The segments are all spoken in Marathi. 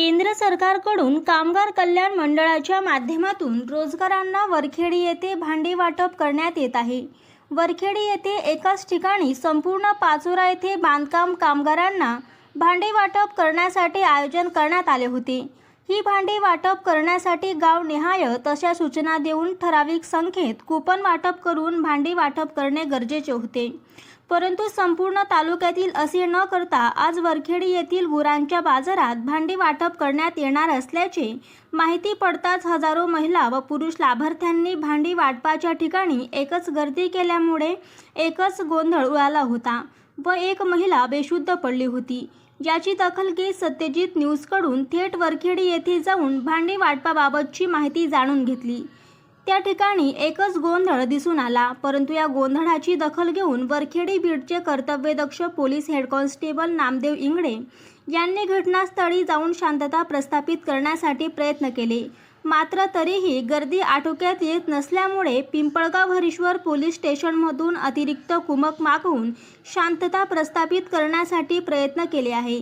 केंद्र सरकारकडून कामगार कल्याण मंडळाच्या माध्यमातून रोजगारांना वरखेडी येथे भांडी वाटप करण्यात येत आहे. वरखेडी येथे एकाच ठिकाणी संपूर्ण पाचोरा येथे बांधकाम कामगारांना भांडे वाटप करण्यासाठी आयोजन करण्यात आले होते. ही भांडी वाटप करण्यासाठी गावनिहाय तशा सूचना देऊन ठराविक संख्येत कुपन वाटप करून भांडी वाटप करणे गरजेचे होते. परंतु संपूर्ण तालुक्यातील असे न करता आज वरखेडी येथील गुरांच्या बाजारात भांडी वाटप करण्यात येणार असल्याचे माहिती पडताच हजारो महिला व पुरुष लाभार्थ्यांनी भांडी वाटपाच्या ठिकाणी एकच गर्दी केल्यामुळे एकच गोंधळ उडाला होता व एक महिला बेशुद्ध पडली होती. याची दखल घेत सत्यजित न्यूजकडून थेट वरखेडी येथे जाऊन भांडी वाटपाबाबतची माहिती जाणून घेतली. त्या ठिकाणी एकच गोंधळ दिसून आला परंतु या गोंधळाची दखल घेऊन वरखेडी बीडचे कर्तव्यदक्ष police head constable Namdev Ingde यांनी घटनास्थळी जाऊन शांतता प्रस्थापित करण्यासाठी प्रयत्न केले. मात्र तरीही गर्दी आटोक्यात येत नसल्यामुळे पिंपळगाव हरीश्वर पोलीस स्टेशनमधून अतिरिक्त कुमक मागवून शांतता प्रस्थापित करण्यासाठी प्रयत्न केले आहे.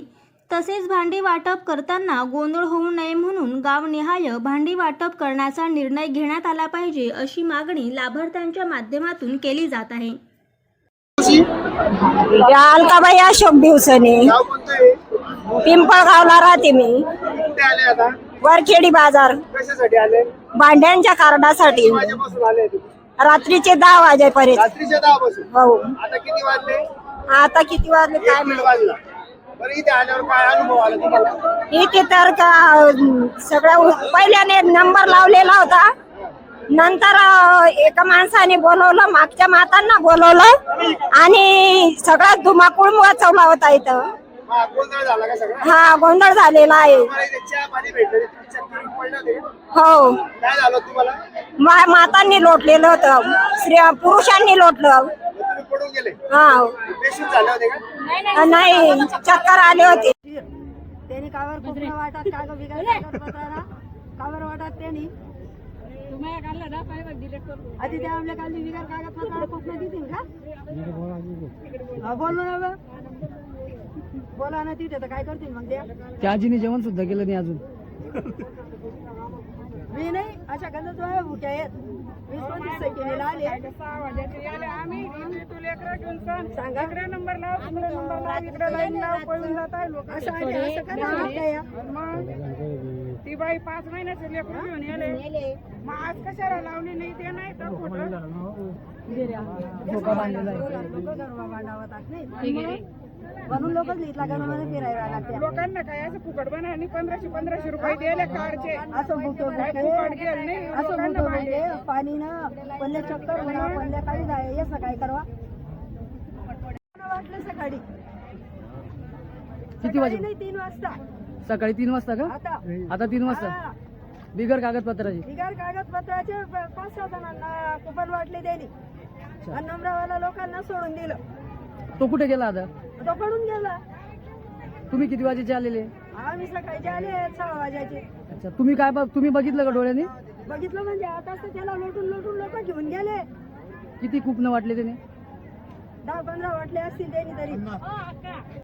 तसेच भांडी वाटप करताना गोंधळ होऊ नये म्हणून गावनिहाय भांडी वाटप करण्याचा निर्णय घेण्यात आला पाहिजे अशी मागणी लाभार्थ्यांच्या माध्यमातून केली जात आहे. या अलकाबाई अशोक दिवसाने. पिंपळगावला राहते मी. कुठे आले आता वरखेडी बाजार. कशासाठी आले भांड्यांच्या कार्डासाठी रात्रीचे दहा वाजेपर्यंत हो. आता किती वाजले? आता किती वाजले? काय इथे तर का सगळ्या पहिल्याने नंबर लावलेला होता. नंतर एका माणसाने बोलवलं मागच्या मातांना बोलवलं आणि सगळा धुमाकूळ वाचवला होता इथं. हा गोंधळ हा झालेला आहे? हो. काय झालं तुम्हाला? मा- मातांनी लोटलेलं होतं पुरुषांनी लोटलं. पडून गेले. हा. बेशुद्ध झाले होते का? नाही चक्कर आले होते. त्यांनी कावर कोकणा वाटात कागदपत्राला कावर वाटात त्यांनी. आधी काल कोकणा देतील का? हा, ना बा. बोला ना तिथे तर काय करतील मग त्या? त्या आजीने जेवण सुद्धा केलं नाही अजून. मी नाही अशा बाया भुक्या आहेत. वीस पंचवीस सेकंडला आले. सांगा. नंबर लाव नंबर लाव इकडे लाईन लाव पळून जात आहे लोक असं आले असं करा ना आपल्या. ती बाई पाच महिन्याचे लेकरू घेऊन येले. मग आज कशाला लावली नाही ते नाही तर खोटं? मांडावतात नाही. म्हणून लोक फिरायला लागते लोकांना काय असं फुकट बना आणि पंधराशे पंधराशे रुपये दिले कारचे. असं फुकट असं बुके पाणी ना पल्ले चक्कर म्हणा पल्ले काही जाय करवा वाटलं सकाळी. किती वाजे नाही तीन वाजता. सकाळी तीन वाजता का? आता. आता तीन वाजता. बिगर कागदपत्राची. बिगर कागदपत्राचे पाच सहा जणांना कुपन वाटले त्यांनी. आणि नम्रवाला लोकांना सोडून दिलं. तो कुठे गेला आता? तो पडून गेला. तुम्ही किती वाजेचे आलेले? आम्ही सकाळचे आले सहा वाजायचे. अच्छा तुम्ही काय बघ तुम्ही बघितलं का डोळ्याने? बघितलं म्हणजे आता तर त्याला लोटून लोटून लोक घेऊन गेले. किती कुपन वाटले त्याने? दहा पंधरा वाटले असतील त्यांनी तरी.